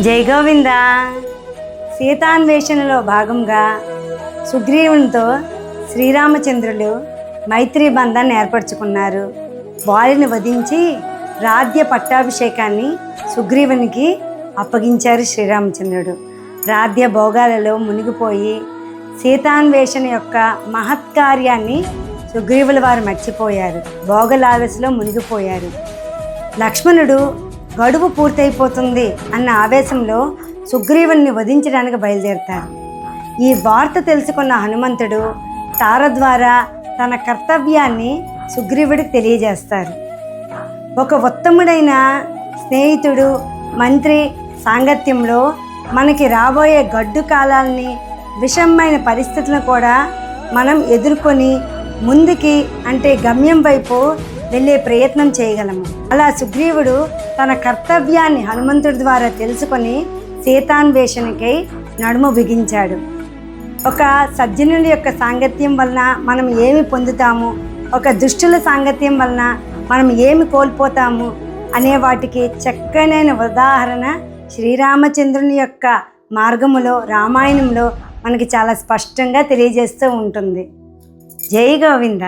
జై గోవింద. సీతాన్వేషణలో భాగంగా సుగ్రీవునితో శ్రీరామచంద్రులు మైత్రి బంధాన్ని ఏర్పరచుకున్నారు. వారిని వధించి రాజ్య పట్టాభిషేకాన్ని సుగ్రీవునికి అప్పగించారు శ్రీరామచంద్రుడు. రాజ్య భోగాలలో మునిగిపోయి సీతాన్వేషణ యొక్క మహత్కార్యాన్ని సుగ్రీవుల వారు మర్చిపోయారు. భోగలాలసలో మునిగిపోయారు. లక్ష్మణుడు గడువు పూర్తయిపోతుంది అన్న ఆవేశంలో సుగ్రీవుణ్ణి వధించడానికి బయలుదేరుతారు. ఈ వార్త తెలుసుకున్న హనుమంతుడు తార ద్వారా తన కర్తవ్యాన్ని సుగ్రీవుడికి తెలియజేస్తారు. ఒక ఉత్తముడైన స్నేహితుడు మంత్రి సాంగత్యంలో మనకి రాబోయే గడ్డు కాలాల్ని విషమైన పరిస్థితులను కూడా మనం ఎదుర్కొని ముందుకి అంటే గమ్యం వైపు వెళ్ళే ప్రయత్నం చేయగలము. అలా సుగ్రీవుడు తన కర్తవ్యాన్ని హనుమంతుడి ద్వారా తెలుసుకొని సీతాన్వేషణకై నడుము బిగించాడు. ఒక సజ్జనుల యొక్క సాంగత్యం వలన మనం ఏమి పొందుతాము? ఒక దుష్టుల సాంగత్యం వలన మనం ఏమి కోల్పోతాము? అనే వాటికి చక్కనైన ఉదాహరణ శ్రీరామచంద్రుని యొక్క మార్గములో రామాయణంలో మనకి చాలా స్పష్టంగా తెలియజేస్తూ ఉంటుంది. జై గోవింద.